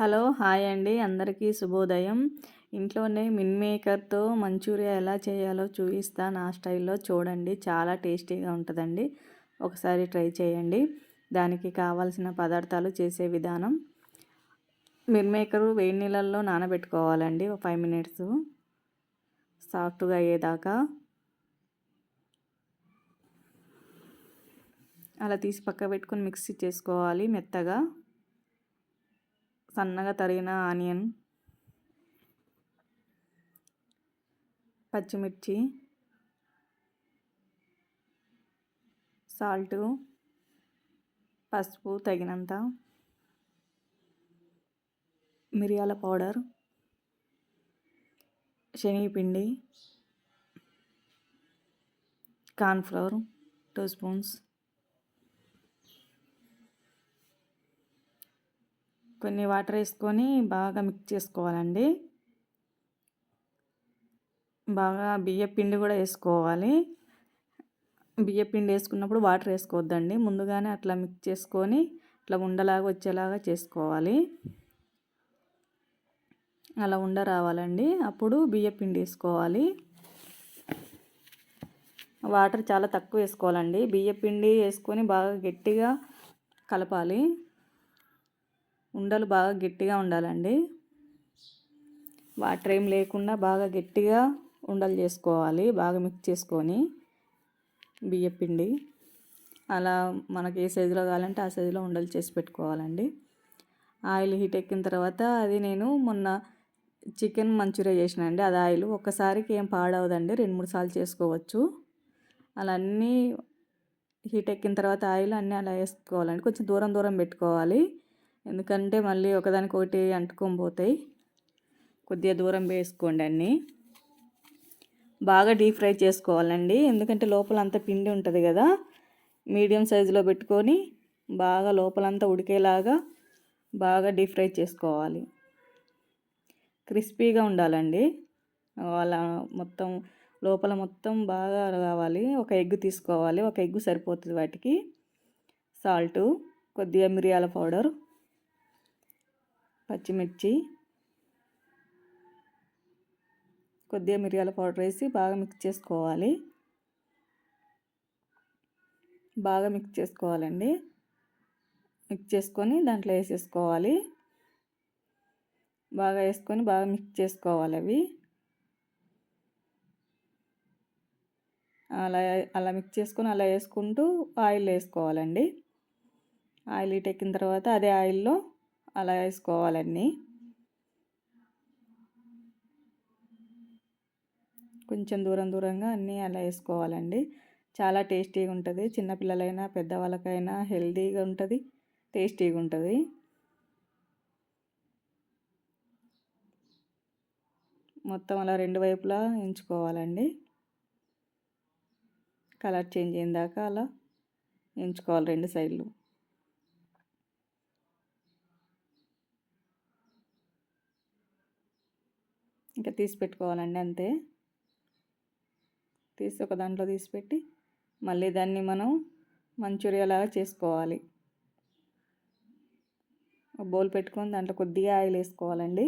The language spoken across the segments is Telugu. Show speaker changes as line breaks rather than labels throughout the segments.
హలో హాయ్ అండి. అందరికీ శుభోదయం. ఇంట్లోనే మిన్ మేకర్తో మంచూరియా ఎలా చేయాలో చూపిస్తా. నా స్టైల్లో చూడండి. చాలా టేస్టీగా ఉంటుందండి. ఒకసారి ట్రై చేయండి. దానికి కావాల్సిన పదార్థాలు చేసే విధానం. మిన్ మేకరు వేడి నీళ్ళల్లో నానబెట్టుకోవాలండి. ఒక ఫైవ్ మినిట్స్ సాఫ్ట్గా అయ్యేదాకా. అలా తీసి పక్క పెట్టుకొని మిక్సీ చేసుకోవాలి మెత్తగా. సన్నగా తరిగిన ఆనియన్ పచ్చిమిర్చి సాల్టు పసుపు తగినంత మిరియాల పౌడర్ శనగపిండి కార్న్ఫ్లవర్ టూ స్పూన్స్ కొన్ని వాటర్ వేసుకొని బాగా మిక్స్ చేసుకోవాలండి. బాగా బియ్య పిండి కూడా వేసుకోవాలి. బియ్య పిండి వేసుకున్నప్పుడు వాటర్ వేసుకోవద్దండి. ముందుగానే అట్లా మిక్స్ చేసుకొని ఇట్లా ఉండలాగా వచ్చేలాగా చేసుకోవాలి. అలా ఉండ రావాలండి. అప్పుడు బియ్య పిండి వేసుకోవాలి. వాటర్ చాలా తక్కువ వేసుకోవాలండి. బియ్య పిండి వేసుకొని బాగా గట్టిగా కలపాలి. ఉండలు బాగా గట్టిగా ఉండాలండి. వాటర్ ఏం లేకుండా బాగా గట్టిగా ఉండలు చేసుకోవాలి బాగా మిక్స్ చేసుకొని బియ్యపిండి అలా మనకి ఏ సైజులో కావాలంటే ఆ సైజులో ఉండలు చేసి పెట్టుకోవాలండి. ఆయిల్ హీట్ ఎక్కిన తర్వాత అది నేను మొన్న చికెన్ మంచూరియా చేసిన అండి. అది ఆయిల్ ఒక్కసారికి ఏం పాడవదండి. రెండు మూడు సార్లు చేసుకోవచ్చు. అలా అన్నీ హీట్ ఎక్కిన తర్వాత ఆయిల్ అన్నీ అలా వేసుకోవాలండి. కొంచెం దూరం దూరం పెట్టుకోవాలి. ఎందుకంటే మళ్ళీ ఒకదానికొకటి అంటుకొని పోతాయి. కొద్దిగా దూరం వేసుకోండి అన్నీ. బాగా డీప్ ఫ్రై చేసుకోవాలండి. ఎందుకంటే లోపల అంతా పిండి ఉంటుంది కదా. మీడియం సైజులో పెట్టుకొని బాగా లోపలంతా ఉడికేలాగా బాగా డీప్ ఫ్రై చేసుకోవాలి. క్రిస్పీగా ఉండాలండి. అలా మొత్తం లోపల మొత్తం బాగా కావాలి ఒక ఎగ్ తీసుకోవాలి. ఒక ఎగ్ సరిపోతుంది వాటికి. సాల్టు కొద్దిగా మిరియాల పౌడర్ పచ్చిమిర్చి కొద్దిగా మిరియాల పౌడర్ వేసి బాగా మిక్స్ చేసుకోవాలి. బాగా మిక్స్ చేసుకోవాలండి. మిక్స్ చేసుకొని దాంట్లో వేసేసుకోవాలి. బాగా వేసుకొని బాగా మిక్స్ చేసుకోవాలి అవి. అలా అలా మిక్స్ చేసుకొని అలా వేసుకుంటూ ఆయిల్ వేసుకోవాలండి. ఆయిల్ ఎక్కిన తర్వాత అదే ఆయిల్లో అలా వేసుకోవాలన్నీ కొంచెం దూరం దూరంగా అన్నీ అలా వేసుకోవాలండి. చాలా టేస్టీగా ఉంటుంది. చిన్నపిల్లలైనా పెద్దవాళ్ళకైనా హెల్తీగా ఉంటుంది. టేస్టీగా ఉంటుంది. మొత్తం అలా రెండు వైపులా ఎంచుకోవాలండి. కలర్ చేంజ్ అయిన దాకా అలా ఎంచుకోవాలి రెండు సైడ్లు. ఇంకా తీసి పెట్టుకోవాలండి అంతే. తీసి ఒక దాంట్లో తీసి పెట్టి మళ్ళీ దాన్ని మనం మంచూరియా లాగా చేసుకోవాలి బౌల్ పెట్టుకొని దాంట్లో కొద్దిగా ఆయిల్ వేసుకోవాలండి.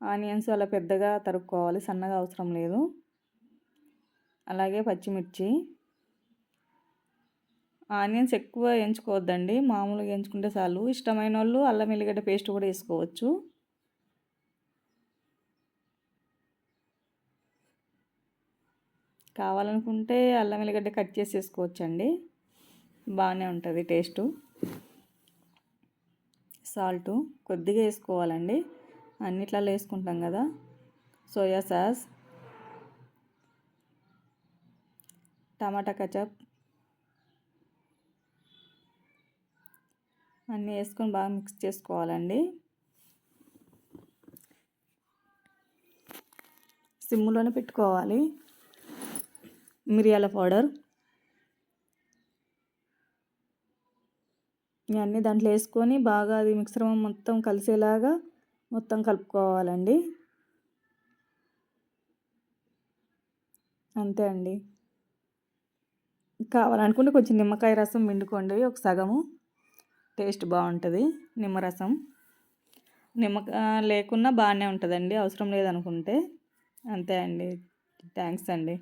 ఆనియన్స్ అలా పెద్దగా తరుక్కోవాలి సన్నగా అవసరం లేదు. అలాగే పచ్చిమిర్చి. ఆనియన్స్ ఎక్కువ ఎంచుకోవద్దండి మామూలుగా ఎంచుకుంటే చాలు. ఇష్టమైన వాళ్ళు అల్లం ఎల్లిగడ్డ పేస్ట్ కూడా వేసుకోవచ్చు. కావాలనుకుంటే అల్లం వెల్లిగడ్డ కట్ చేసేసుకోవచ్చండి. బాగానే ఉంటుంది టేస్టు. సాల్టు కొద్దిగా వేసుకోవాలండి. అన్నిట్లలో వేసుకుంటాం కదా. Soya sauce. Tomato ketchup. అన్నీ వేసుకొని బాగా మిక్స్ చేసుకోవాలండి. సిమ్లోనే పెట్టుకోవాలి. మిరియాల పౌడర్. ఇవన్నీ దాంట్లో వేసుకొని బాగా అది మిక్సర్ మొత్తం కలిసేలాగా మొత్తం కలుపుకోవాలండి. అంతే అండి. కావాలనుకుంటే కొంచెం నిమ్మకాయ రసం పిండుకోండి ఒక సగము. టేస్ట్ బాగుంటుంది నిమ్మరసం నిమ్మకాయ లేకున్నా బాగానే ఉంటుందండి అవసరం లేదనుకుంటే. అంతే అండి. థ్యాంక్స్ అండి.